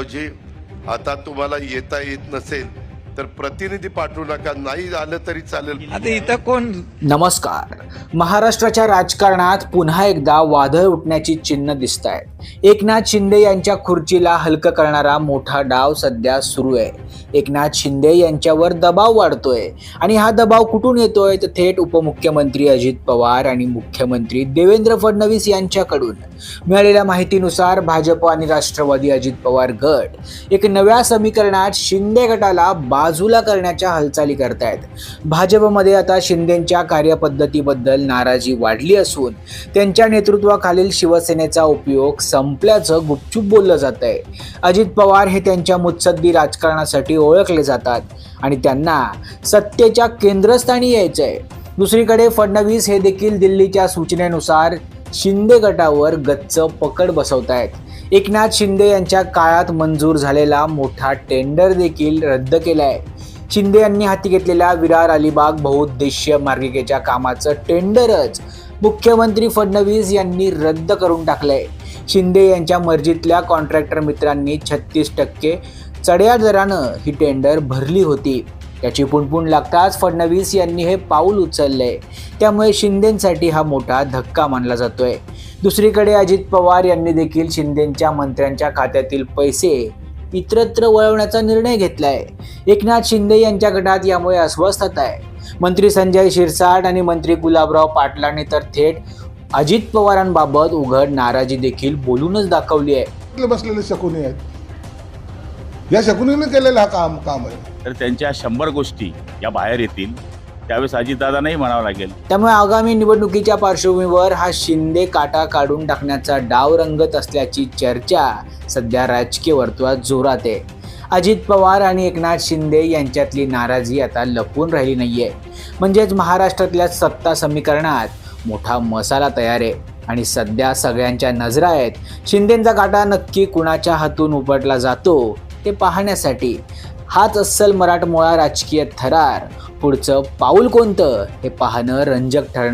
रावजी आता तुम्हाला येता येत नसेल तर प्रतिनिधी पाठवू नका. नाही आलं तरी चालेल. आता इथं कोण? नमस्कार. महाराष्ट्राच्या राजकारणात पुन्हा एकदा वादळ उठण्याची चिन्ह दिसत आहेत एकनाथ शिंदे यांच्या खुर्चीला हलकं करणारा मोठा डाव सध्या सुरू आहे. एकनाथ शिंदे यांच्यावर दबाव वाढतोय आणि हा दबाव कुठून येतोय तर थेट उपमुख्यमंत्री अजित पवार आणि मुख्यमंत्री देवेंद्र फडणवीस यांच्याकडून. मिळालेल्या माहितीनुसार भाजप आणि राष्ट्रवादी अजित पवार गट एक नव्या समीकरणात शिंदे गटाला बाजूला करण्याच्या हालचाली करतायत. भाजपमध्ये आता शिंदेंच्या कार्यपद्धतीबद्दल नाराजी वाढली असून त्यांच्या नेतृत्वाखालील शिवसेनेचा उपयोग संपल्याचं गुपचूप बोललं जात आहे. अजित पवार हे त्यांच्या मुत्सद्दी राजकारणासाठी ओळखले जातात आणि त्यांना सत्तेच्या केंद्रस्थानी यायचं आहे. दुसरीकडे फडणवीस हे देखील दिल्लीच्या सूचनेनुसार शिंदे गटावर गच्च पकड बसवत आहेत. एकनाथ शिंदे यांच्या काळात मंजूर झालेला मोठा टेंडर देखील रद्द केला आहे शिंदे यांनी हाती घेतलेल्या विरार अलिबाग बहुउद्देशीय मार्गिकेच्या कामाचं टेंडरच मुख्यमंत्री फडणवीस यांनी रद्द करून टाकलंय. शिंदे यांच्या मर्जीतल्या कॉन्ट्रॅक्टर मित्रांनी छत्तीस टक्के चढ्या दरानं ही टेंडर भरली होती. त्याची पुणपुण लागताच फडणवीस यांनी हे पाऊल उचललंय. त्यामुळे शिंदेंसाठी हा मोठा धक्का मानला जातोय. दुसरीकडे अजित पवार यांनी देखील शिंदेंच्या मंत्र्यांच्या खात्यातील पैसे इतरत्र वळवण्याचा निर्णय घेतलाय. एकनाथ शिंदे यांच्या गटात यामुळे अस्वस्थता आहे. मंत्री संजय शिरसाट आणि मंत्री गुलाबराव पाटलांनी तर थेट अजित पवारांबाबत उघड नाराजी देखील बोलूनच दाखवली आहे. बसलेले शकुनी आहेत. या शकुनीने केलेलं हा काम काम आहे. तर त्यांच्या शंभर गोष्टी या बाहेर येतील. त्यावेळेस अजितदादांनाही म्हणावं लागेल. त्यामुळे आगामी निवडणुकीच्या पार्श्वभूमीवर हा शिंदे काटा काढून टाकण्याचा डाव रंगत असल्याची चर्चा सध्या राजकीय वर्तुळात जोरात आहे. अजित पवार आणि एकनाथ शिंदे यांच्यातली नाराजी आता लपून राहिली नाहीये. म्हणजेच महाराष्ट्रातल्या सत्ता समीकरणात मोठा मसाला तयार आहे. आणि सध्या सगळ्यांच्या नजरा आहेत शिंदेंचा काटा नक्की कुणाच्या हातून उपटला जातो ते पाहण्यासाठी हाच अस्सल मराठमोळा राजकीय थरार. पुढचं पाऊल कोणतं? हे पाहणं रंजक ठरणार.